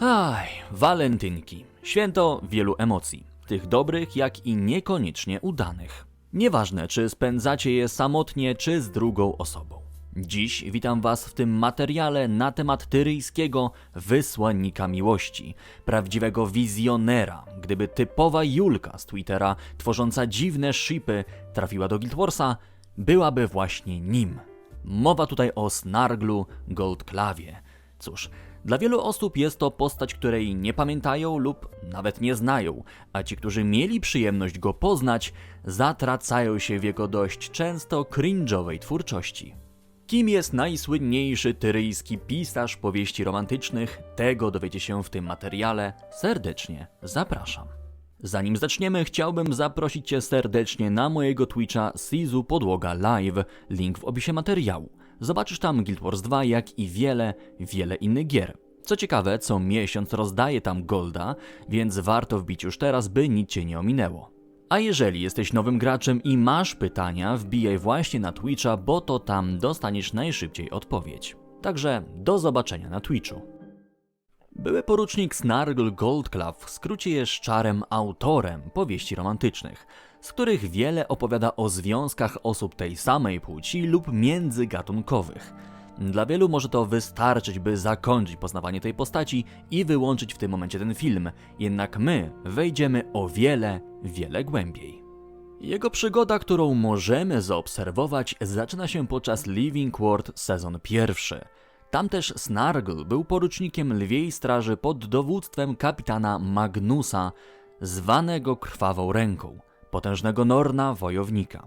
Aj, walentynki. Święto wielu emocji. Tych dobrych, jak i niekoniecznie udanych. Nieważne, czy spędzacie je samotnie, czy z drugą osobą. Dziś witam Was w tym materiale na temat tyryjskiego wysłannika miłości, prawdziwego wizjonera. Gdyby typowa Julka z Twittera, tworząca dziwne shipy, trafiła do Guild Warsa, byłaby właśnie nim. Mowa tutaj o Snarglu Goldclawie. Cóż, dla wielu osób jest to postać, której nie pamiętają lub nawet nie znają, a ci, którzy mieli przyjemność go poznać, zatracają się w jego dość często cringe'owej twórczości. Kim jest najsłynniejszy tyryjski pisarz powieści romantycznych? Tego dowiecie się w tym materiale. Serdecznie zapraszam. Zanim zaczniemy, chciałbym zaprosić Cię serdecznie na mojego Twitcha Sizu Podłoga Live, link w opisie materiału. Zobaczysz tam Guild Wars 2, jak i wiele, wiele innych gier. Co ciekawe, co miesiąc rozdaję tam golda, więc warto wbić już teraz, by nic Cię nie ominęło. A jeżeli jesteś nowym graczem i masz pytania, wbijaj właśnie na Twitcha, bo to tam dostaniesz najszybciej odpowiedź. Także do zobaczenia na Twitchu. Były porucznik Snargle Goldclaw w skrócie jest czarem autorem powieści romantycznych, z których wiele opowiada o związkach osób tej samej płci lub międzygatunkowych. Dla wielu może to wystarczyć, by zakończyć poznawanie tej postaci i wyłączyć w tym momencie ten film, jednak my wejdziemy o wiele, wiele głębiej. Jego przygoda, którą możemy zaobserwować, zaczyna się podczas Living Ward sezon pierwszy. Tam też był porucznikiem lwiej straży pod dowództwem kapitana Magnusa, zwanego Krwawą Ręką, potężnego Norna wojownika.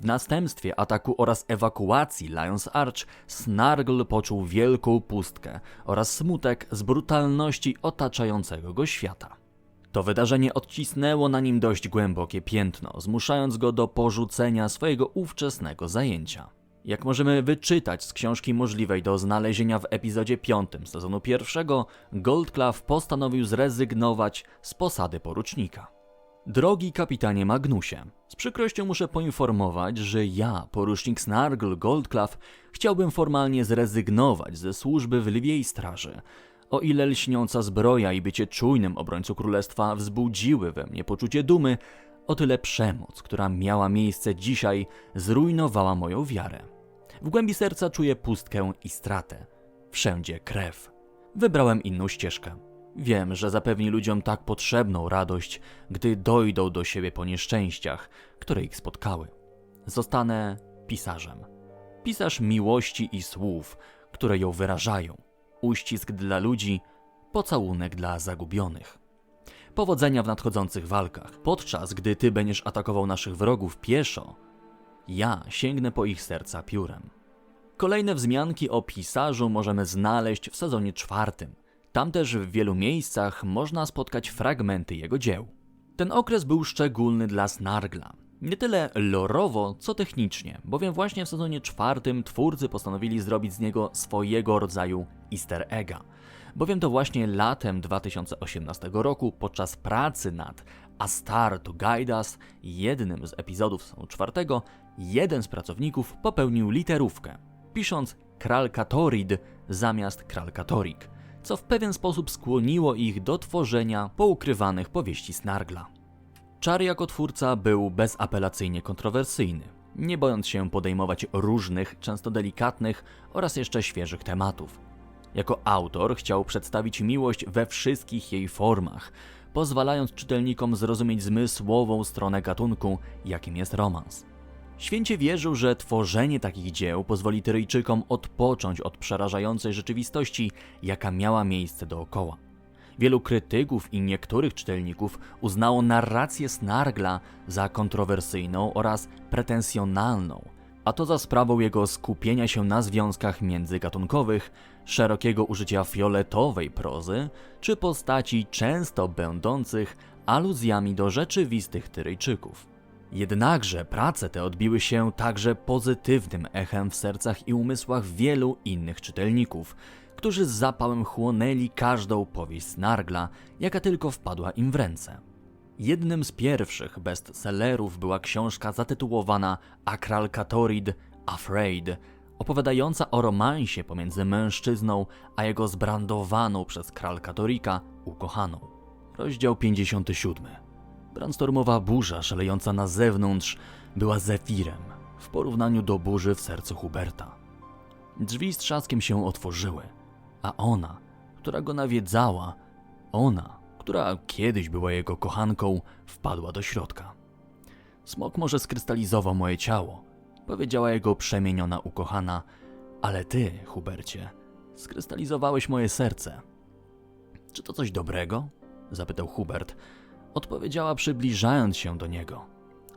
W następstwie ataku oraz ewakuacji Lions Arch Snargle poczuł wielką pustkę oraz smutek z brutalności otaczającego go świata. To wydarzenie odcisnęło na nim dość głębokie piętno, zmuszając go do porzucenia swojego ówczesnego zajęcia. Jak możemy wyczytać z książki możliwej do znalezienia w epizodzie 5 sezonu pierwszego, Goldclaw postanowił zrezygnować z posady porucznika. Drogi kapitanie Magnusie, z przykrością muszę poinformować, że ja, porucznik Snargle Goldclaw, chciałbym formalnie zrezygnować ze służby w lwiej straży. O ile lśniąca zbroja i bycie czujnym obrońcą królestwa wzbudziły we mnie poczucie dumy, o tyle przemoc, która miała miejsce dzisiaj, zrujnowała moją wiarę. W głębi serca czuję pustkę i stratę. Wszędzie krew. Wybrałem inną ścieżkę. Wiem, że zapewni ludziom tak potrzebną radość, gdy dojdą do siebie po nieszczęściach, które ich spotkały. Zostanę pisarzem. Pisarz miłości i słów, które ją wyrażają. Uścisk dla ludzi, pocałunek dla zagubionych. Powodzenia w nadchodzących walkach. Podczas gdy ty będziesz atakował naszych wrogów pieszo, ja sięgnę po ich serca piórem. Kolejne wzmianki o pisarzu możemy znaleźć w sezonie czwartym. Tam też w wielu miejscach można spotkać fragmenty jego dzieł. Ten okres był szczególny dla Snargla. Nie tyle lorowo, co technicznie, bowiem właśnie w sezonie czwartym twórcy postanowili zrobić z niego swojego rodzaju easter egga. Bowiem to właśnie latem 2018 roku, podczas pracy nad A Star to Guide Us, jednym z epizodów sezonu czwartego, jeden z pracowników popełnił literówkę, pisząc Kralkatorid zamiast Kralkatorik, co w pewien sposób skłoniło ich do tworzenia poukrywanych powieści Snargla. Czar jako twórca był bezapelacyjnie kontrowersyjny, nie bojąc się podejmować różnych, często delikatnych oraz jeszcze świeżych tematów. Jako autor chciał przedstawić miłość we wszystkich jej formach, pozwalając czytelnikom zrozumieć zmysłową stronę gatunku, jakim jest romans. Święcie wierzył, że tworzenie takich dzieł pozwoli Tyryjczykom odpocząć od przerażającej rzeczywistości, jaka miała miejsce dookoła. Wielu krytyków i niektórych czytelników uznało narrację Snargla za kontrowersyjną oraz pretensjonalną, a to za sprawą jego skupienia się na związkach międzygatunkowych, szerokiego użycia fioletowej prozy czy postaci często będących aluzjami do rzeczywistych Tyryjczyków. Jednakże prace te odbiły się także pozytywnym echem w sercach i umysłach wielu innych czytelników, którzy z zapałem chłonęli każdą powieść Snargla, jaka tylko wpadła im w ręce. Jednym z pierwszych bestsellerów była książka zatytułowana Akralkatorid Afraid opowiadająca o romansie pomiędzy mężczyzną a jego zbrandowaną przez kralka Torika ukochaną. Rozdział 57. Brandstormowa burza szalejąca na zewnątrz była zefirem w porównaniu do burzy w sercu Huberta. Drzwi z trzaskiem się otworzyły, a ona, która go nawiedzała, ona, która kiedyś była jego kochanką, wpadła do środka. Smok może skrystalizował moje ciało, powiedziała jego przemieniona ukochana, ale ty, Hubercie, skrystalizowałeś moje serce. Czy to coś dobrego? zapytał Hubert. Odpowiedziała, przybliżając się do niego.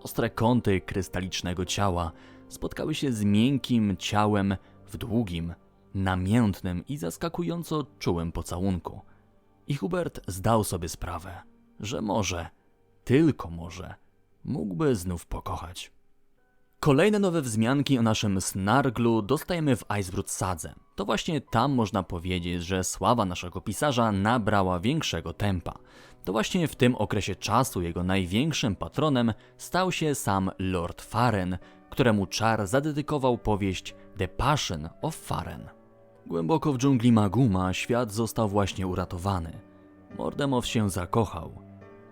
Ostre kąty krystalicznego ciała spotkały się z miękkim ciałem w długim, namiętnym i zaskakująco czułym pocałunku. I Hubert zdał sobie sprawę, że może, tylko może, mógłby znów pokochać. Kolejne nowe wzmianki o naszym Snarglu dostajemy w Icebrood Sadze. To właśnie tam można powiedzieć, że sława naszego pisarza nabrała większego tempa. To właśnie w tym okresie czasu jego największym patronem stał się sam Lord Faren, któremu czar zadedykował powieść The Passion of Faren. Głęboko w dżungli Maguma świat został właśnie uratowany. Mordemow się zakochał.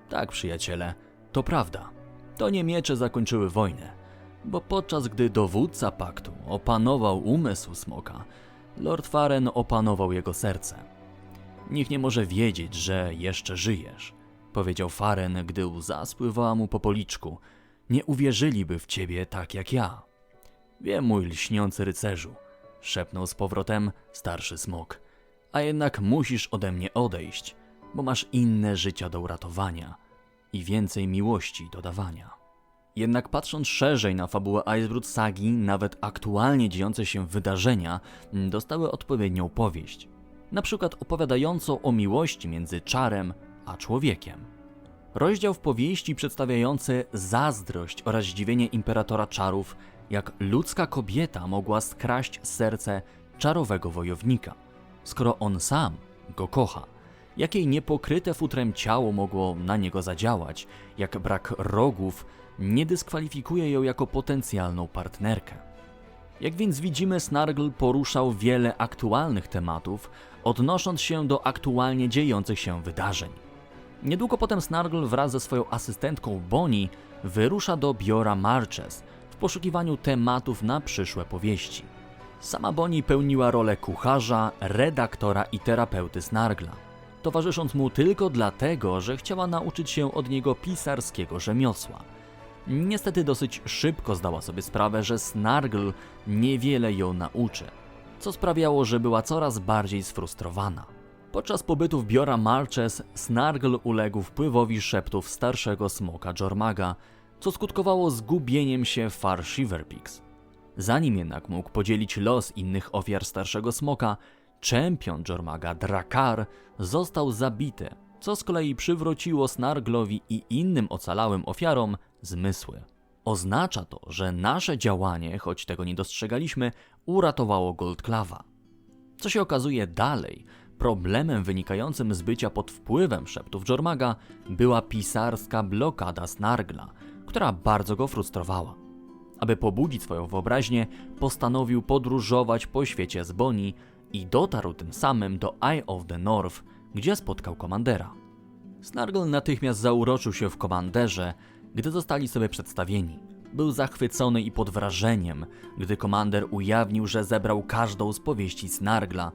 Tak, przyjaciele, to prawda. To nie miecze zakończyły wojnę, bo podczas gdy dowódca paktu opanował umysł smoka, Lord Faren opanował jego serce. Nikt nie może wiedzieć, że jeszcze żyjesz, powiedział Faren, gdy łza spływała mu po policzku. Nie uwierzyliby w ciebie tak jak ja. Wiem, mój lśniący rycerzu, szepnął z powrotem starszy smok. A jednak musisz ode mnie odejść, bo masz inne życia do uratowania i więcej miłości do dawania. Jednak patrząc szerzej na fabułę Icebrood Sagi, nawet aktualnie dziejące się wydarzenia dostały odpowiednią powieść. Na przykład opowiadającą o miłości między czarem a człowiekiem. Rozdział w powieści przedstawiający zazdrość oraz zdziwienie imperatora czarów, jak ludzka kobieta mogła skraść serce czarowego wojownika, skoro on sam go kocha. Jak jej niepokryte futrem ciało mogło na niego zadziałać, jak brak rogów nie dyskwalifikuje ją jako potencjalną partnerkę. Jak więc widzimy, Snargl poruszał wiele aktualnych tematów, odnosząc się do aktualnie dziejących się wydarzeń. Niedługo potem Snargl wraz ze swoją asystentką Bonnie wyrusza do biura Marches w poszukiwaniu tematów na przyszłe powieści. Sama Bonnie pełniła rolę kucharza, redaktora i terapeuty Snargla, towarzysząc mu tylko dlatego, że chciała nauczyć się od niego pisarskiego rzemiosła. Niestety dosyć szybko zdała sobie sprawę, że Snargl niewiele ją nauczy, co sprawiało, że była coraz bardziej sfrustrowana. Podczas pobytu w biura Marches Snargl uległ wpływowi szeptów starszego smoka Jormaga, co skutkowało zgubieniem się Far Shiverpix. Zanim jednak mógł podzielić los innych ofiar starszego smoka, czempion Jormaga Drakar został zabity, co z kolei przywróciło Snarglowi i innym ocalałym ofiarom zmysły. Oznacza to, że nasze działanie, choć tego nie dostrzegaliśmy, uratowało Goldclawa. Co się okazuje dalej, problemem wynikającym z bycia pod wpływem szeptów Jormaga była pisarska blokada Snargla, która bardzo go frustrowała. Aby pobudzić swoją wyobraźnię, postanowił podróżować po świecie z Bonnie i dotarł tym samym do Eye of the North, gdzie spotkał komandera. Snargle natychmiast zauroczył się w komanderze, gdy zostali sobie przedstawieni. Był zachwycony i pod wrażeniem, gdy komander ujawnił, że zebrał każdą z powieści Snargla,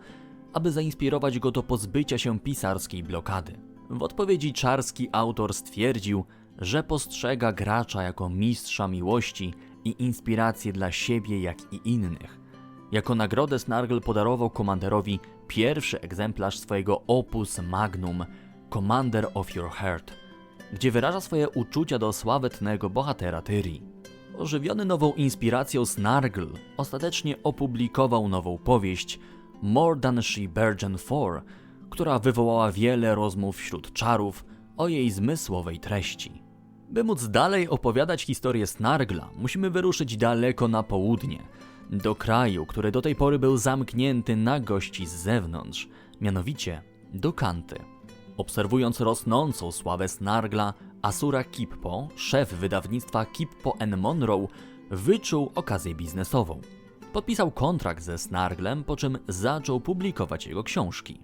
aby zainspirować go do pozbycia się pisarskiej blokady. W odpowiedzi czarski autor stwierdził, że postrzega gracza jako mistrza miłości i inspirację dla siebie, jak i innych. Jako nagrodę Snargle podarował komanderowi pierwszy egzemplarz swojego opus magnum Commander of Your Heart, gdzie wyraża swoje uczucia do sławetnego bohatera Tyri. Ożywiony nową inspiracją Snargle ostatecznie opublikował nową powieść More Than She Burgeon For, która wywołała wiele rozmów wśród czarów o jej zmysłowej treści. By móc dalej opowiadać historię Snargla, musimy wyruszyć daleko na południe, do kraju, który do tej pory był zamknięty na gości z zewnątrz, mianowicie do Kanty. Obserwując rosnącą sławę Snargla, Asura Kippo, szef wydawnictwa Kippo Monroe, wyczuł okazję biznesową. Podpisał kontrakt ze Snarglem, po czym zaczął publikować jego książki.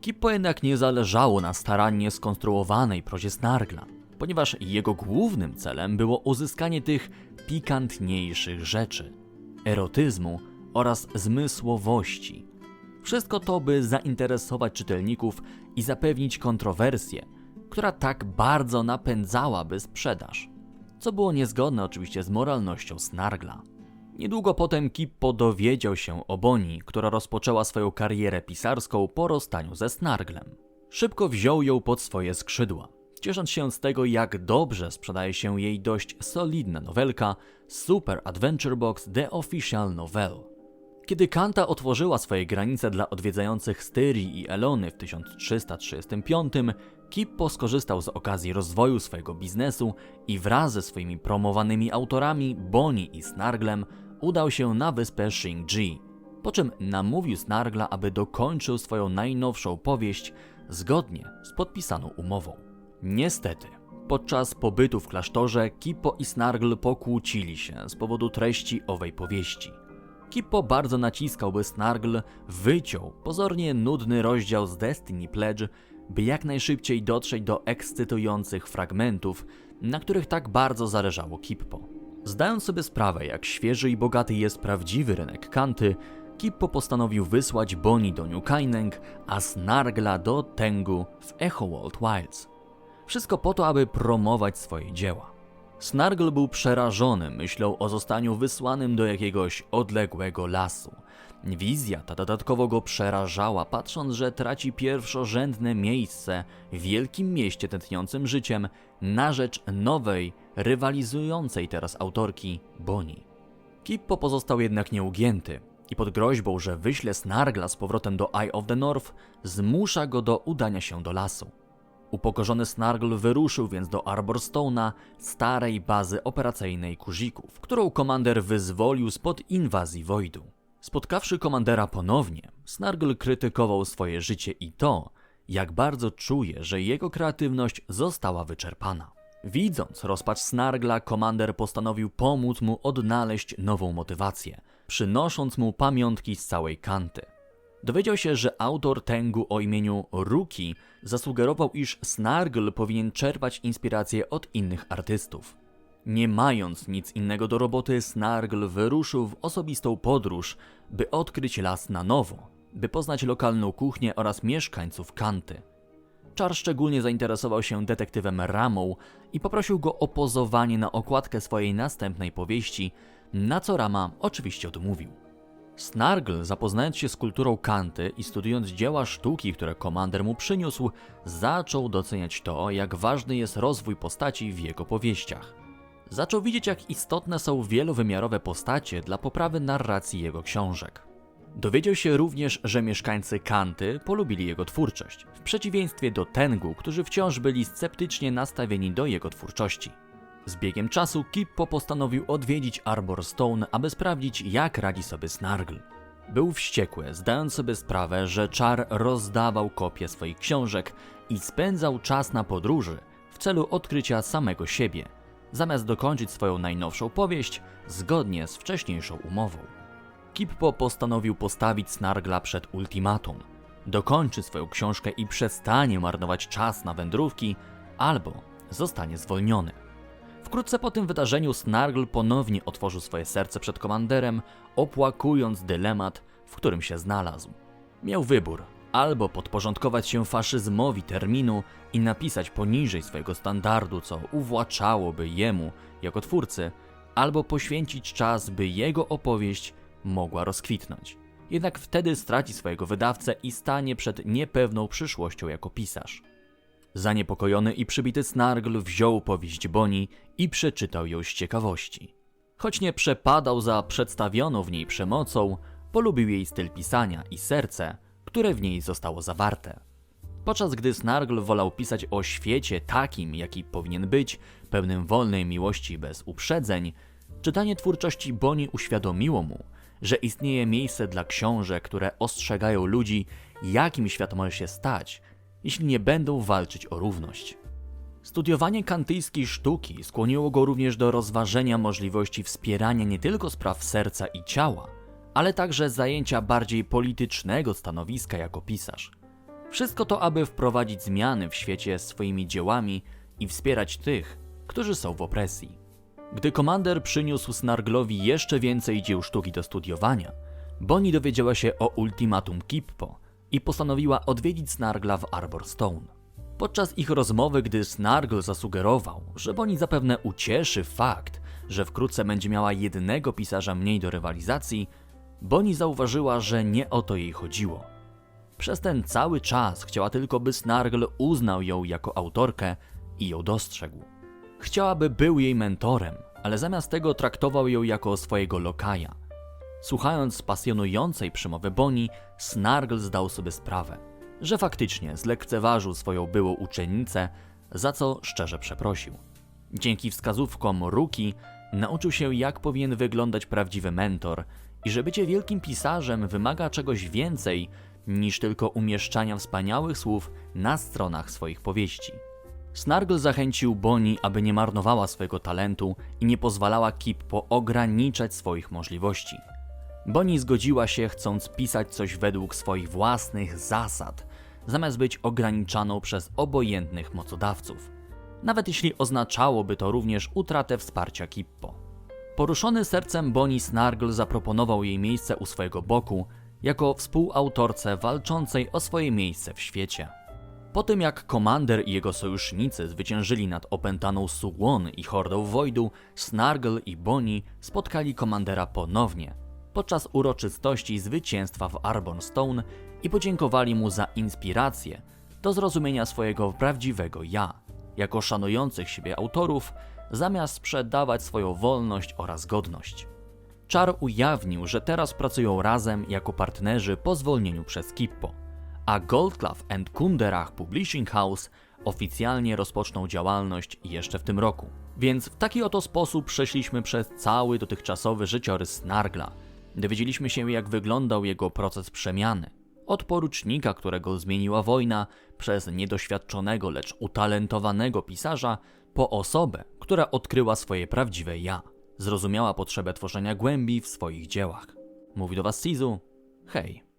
Kippo jednak nie zależało na starannie skonstruowanej prozie Snargla, ponieważ jego głównym celem było uzyskanie tych pikantniejszych rzeczy erotyzmu oraz zmysłowości. Wszystko to, by zainteresować czytelników i zapewnić kontrowersję, która tak bardzo napędzałaby sprzedaż, co było niezgodne oczywiście z moralnością Snargla. Niedługo potem Kippo dowiedział się o Boni, która rozpoczęła swoją karierę pisarską po rozstaniu ze Snarglem. Szybko wziął ją pod swoje skrzydła, ciesząc się z tego, jak dobrze sprzedaje się jej dość solidna nowelka Super Adventure Box The Official Novel. Kiedy Kanta otworzyła swoje granice dla odwiedzających Styrii i Elony w 1335, Kippo skorzystał z okazji rozwoju swojego biznesu i wraz ze swoimi promowanymi autorami Boni i Snarglem udał się na wyspę Shingji, po czym namówił Snargla, aby dokończył swoją najnowszą powieść zgodnie z podpisaną umową. Niestety, podczas pobytu w klasztorze Kippo i Snargl pokłócili się z powodu treści owej powieści. Kippo bardzo naciskał, by Snargl wyciął pozornie nudny rozdział z Destiny Pledge, by jak najszybciej dotrzeć do ekscytujących fragmentów, na których tak bardzo zależało Kippo. Zdając sobie sprawę, jak świeży i bogaty jest prawdziwy rynek kanty, Kippo postanowił wysłać Boni do New Kaineng, a Snargla do Tengu w Echowold Wilds. Wszystko po to, aby promować swoje dzieła. Snargl był przerażony myślą o zostaniu wysłanym do jakiegoś odległego lasu. Wizja ta dodatkowo go przerażała, patrząc, że traci pierwszorzędne miejsce w wielkim mieście tętniącym życiem na rzecz nowej, rywalizującej teraz autorki Boni. Kippo pozostał jednak nieugięty i pod groźbą, że wyśle Snargla z powrotem do Eye of the North, zmusza go do udania się do lasu. Upokorzony Snargl wyruszył więc do Arborstone'a, starej bazy operacyjnej Kuzików, którą komander wyzwolił spod inwazji Wojdu. Spotkawszy komandera ponownie, Snargl krytykował swoje życie i to, jak bardzo czuje, że jego kreatywność została wyczerpana. Widząc rozpacz Snargla, komander postanowił pomóc mu odnaleźć nową motywację, przynosząc mu pamiątki z całej kanty. Dowiedział się, że autor Tengu o imieniu Ruki zasugerował, iż Snargl powinien czerpać inspirację od innych artystów. Nie mając nic innego do roboty, Snargl wyruszył w osobistą podróż, by odkryć las na nowo, by poznać lokalną kuchnię oraz mieszkańców Kanty. Czar szczególnie zainteresował się detektywem Ramą i poprosił go o pozowanie na okładkę swojej następnej powieści, na co Rama oczywiście odmówił. Snargl, zapoznając się z kulturą Kanty i studiując dzieła sztuki, które komander mu przyniósł, zaczął doceniać to, jak ważny jest rozwój postaci w jego powieściach. Zaczął widzieć, jak istotne są wielowymiarowe postacie dla poprawy narracji jego książek. Dowiedział się również, że mieszkańcy Kanty polubili jego twórczość, w przeciwieństwie do Tengu, którzy wciąż byli sceptycznie nastawieni do jego twórczości. Z biegiem czasu Kippo postanowił odwiedzić Arbor Stone, aby sprawdzić, jak radzi sobie Snargl. Był wściekły, zdając sobie sprawę, że czar rozdawał kopie swoich książek i spędzał czas na podróży w celu odkrycia samego siebie, zamiast dokończyć swoją najnowszą powieść zgodnie z wcześniejszą umową. Kippo postanowił postawić Snargla przed ultimatum. Dokończy swoją książkę i przestanie marnować czas na wędrówki, albo zostanie zwolniony. Wkrótce po tym wydarzeniu Snargl ponownie otworzył swoje serce przed komanderem, opłakując dylemat, w którym się znalazł. Miał wybór: albo podporządkować się faszyzmowi terminu i napisać poniżej swojego standardu, co uwłaczałoby jemu jako twórcy, albo poświęcić czas, by jego opowieść mogła rozkwitnąć. Jednak wtedy straci swojego wydawcę i stanie przed niepewną przyszłością jako pisarz. Zaniepokojony i przybity Snargl wziął powieść Boni i przeczytał ją z ciekawości. Choć nie przepadał za przedstawioną w niej przemocą, polubił jej styl pisania i serce, które w niej zostało zawarte. Podczas gdy Snargl wolał pisać o świecie takim, jaki powinien być, pełnym wolnej miłości bez uprzedzeń, czytanie twórczości Boni uświadomiło mu, że istnieje miejsce dla książek, które ostrzegają ludzi, jakim świat może się stać, jeśli nie będą walczyć o równość. Studiowanie kantyjskiej sztuki skłoniło go również do rozważenia możliwości wspierania nie tylko spraw serca i ciała, ale także zajęcia bardziej politycznego stanowiska jako pisarz. Wszystko to, aby wprowadzić zmiany w świecie swoimi dziełami i wspierać tych, którzy są w opresji. Gdy komander przyniósł Snarglowi jeszcze więcej dzieł sztuki do studiowania, Bonnie dowiedziała się o ultimatum Kippo i postanowiła odwiedzić Snargla w Arbor Stone. Podczas ich rozmowy, gdy Snargl zasugerował, że Bonnie zapewne ucieszy fakt, że wkrótce będzie miała jednego pisarza mniej do rywalizacji, Bonnie zauważyła, że nie o to jej chodziło. Przez ten cały czas chciała tylko, by Snargl uznał ją jako autorkę i ją dostrzegł. Chciałaby był jej mentorem, ale zamiast tego traktował ją jako swojego lokaja. Słuchając pasjonującej przemowy Bonnie, Snargl zdał sobie sprawę, że faktycznie zlekceważył swoją byłą uczennicę, za co szczerze przeprosił. Dzięki wskazówkom Ruki nauczył się, jak powinien wyglądać prawdziwy mentor i że bycie wielkim pisarzem wymaga czegoś więcej niż tylko umieszczania wspaniałych słów na stronach swoich powieści. Snargl zachęcił Bonnie, aby nie marnowała swojego talentu i nie pozwalała Kippo ograniczać swoich możliwości. Bonnie zgodziła się, chcąc pisać coś według swoich własnych zasad, zamiast być ograniczaną przez obojętnych mocodawców. Nawet jeśli oznaczałoby to również utratę wsparcia Kippo. Poruszony sercem Bonnie Snargl zaproponował jej miejsce u swojego boku jako współautorce walczącej o swoje miejsce w świecie. Po tym jak Komander i jego sojusznicy zwyciężyli nad opętaną Suwon i hordą Wojdu, Snargl i Bonnie spotkali Komandera ponownie podczas uroczystości zwycięstwa w Arbon Stone i podziękowali mu za inspirację do zrozumienia swojego prawdziwego ja, jako szanujących siebie autorów, zamiast sprzedawać swoją wolność oraz godność. Czar ujawnił, że teraz pracują razem jako partnerzy po zwolnieniu przez Kippo, a Goldclaw and Kunderach Publishing House oficjalnie rozpoczną działalność jeszcze w tym roku. Więc w taki oto sposób przeszliśmy przez cały dotychczasowy życiorys Snargla. Dowiedzieliśmy się, jak wyglądał jego proces przemiany. Od porucznika, którego zmieniła wojna, przez niedoświadczonego, lecz utalentowanego pisarza, po osobę, która odkryła swoje prawdziwe ja. Zrozumiała potrzebę tworzenia głębi w swoich dziełach. Mówi do Was Sizu. Hej.